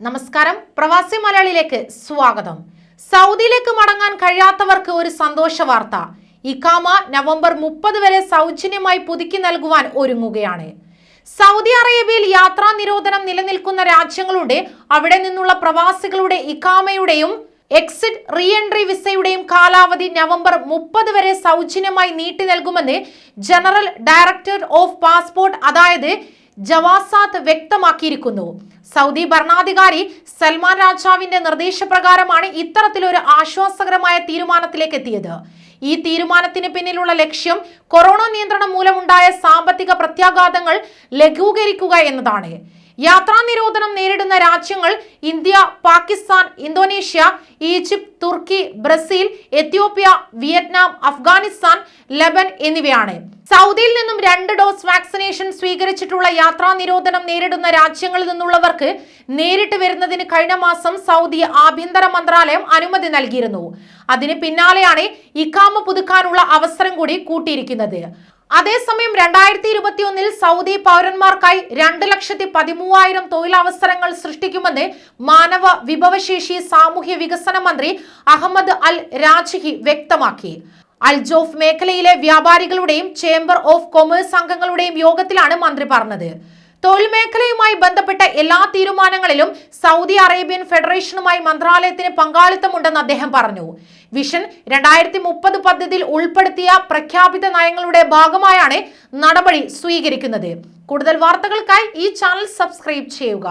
നമസ്കാരം. പ്രവാസി മലയാളിയിലേക്ക് സ്വാഗതം. സൗദിയിലേക്ക് മടങ്ങാൻ കഴിയാത്തവർക്ക് ഒരു സന്തോഷ വാർത്ത. ഇക്കാമ നവംബർ മുപ്പത് വരെ സൗജന്യമായി പുതുക്കി നൽകുവാൻ ഒരുങ്ങുകയാണ്. സൗദി അറേബ്യയിൽ യാത്രാ നിരോധനം നിലനിൽക്കുന്ന രാജ്യങ്ങളുടെ അവിടെ നിന്നുള്ള പ്രവാസികളുടെ ഇക്കാമയുടെയും എക്സിറ്റ് റീ എൻട്രി വിസയുടെയും കാലാവധി നവംബർ മുപ്പത് വരെ സൗജന്യമായി നീട്ടി നൽകുമെന്ന് ജനറൽ ഡയറക്ടർ ഓഫ് പാസ്പോർട്ട് അതായത് ജവാസാത്ത് വ്യക്തമാക്കിയിരിക്കുന്നു. സൗദി ഭരണാധികാരി സൽമാൻ രാജാവിന്റെ നിർദ്ദേശപ്രകാരമാണ് ഇത്തരത്തിലൊരു ആശ്വാസകരമായ തീരുമാനത്തിലേക്ക് എത്തിയത്. ഈ തീരുമാനത്തിന് പിന്നിലുള്ള ലക്ഷ്യം കൊറോണ നിയന്ത്രണം മൂലമുണ്ടായ സാമ്പത്തിക പ്രത്യാഘാതങ്ങൾ ലഘൂകരിക്കുക എന്നതാണ്. യാത്രാ നിരോധനം നേരിടുന്ന രാജ്യങ്ങൾ India Pakistan Indonesia Egypt Turkey Brazil Ethiopia Vietnam Afghanistan Lebanon എന്നിവയാണ്. സൗദിയിൽ നിന്നും രണ്ട് ഡോസ് വാക്സിനേഷൻ സ്വീകരിച്ചിട്ടുള്ള യാത്രാ നിരോധനം നേരിടുന്ന രാജ്യങ്ങളിൽ നിന്നുള്ളവർക്ക് നേരിട്ട് വരുന്നതിന് കഴിഞ്ഞ മാസം സൗദി ആഭ്യന്തര മന്ത്രാലയം അനുമതി നൽകിയിരുന്നു. അതിന് പിന്നാലെയാണ് ഇക്കാമ പുതുക്കാനുള്ള അവസരം കൂടി കൂട്ടിയിരിക്കുന്നത്. അതേസമയം രണ്ടായിരത്തി ഇരുപത്തി ഒന്നിൽ സൗദി പൗരന്മാർക്കായി രണ്ട് ലക്ഷത്തി പതിമൂവായിരം തൊഴിലവസരങ്ങൾ സൃഷ്ടിക്കുമെന്ന് മാനവ വിഭവശേഷി സാമൂഹ്യ വികസന മന്ത്രി അഹമ്മദ് അൽ രാജിഹി വ്യക്തമാക്കി. അൽജോഫ് മേഖലയിലെ വ്യാപാരികളുടെയും ചേംബർ ഓഫ് കൊമേഴ്സ് അംഗങ്ങളുടെയും യോഗത്തിലാണ് മന്ത്രി പറഞ്ഞത്. തൊഴിൽ മേഖലയുമായി ബന്ധപ്പെട്ട എല്ലാ തീരുമാനങ്ങളിലും സൗദി അറേബ്യൻ ഫെഡറേഷനുമായി മന്ത്രാലയത്തിന് പങ്കാളിത്തമുണ്ടെന്ന് അദ്ദേഹം പറഞ്ഞു. വിഷൻ രണ്ടായിരത്തി മുപ്പത് പദ്ധതിയിൽ ഉൾപ്പെടുത്തിയ പ്രഖ്യാപിത നയങ്ങളുടെ ഭാഗമായാണ് നടപടി സ്വീകരിക്കുന്നത്. കൂടുതൽ വാർത്തകൾക്കായി ഈ ചാനൽ സബ്സ്ക്രൈബ് ചെയ്യുക.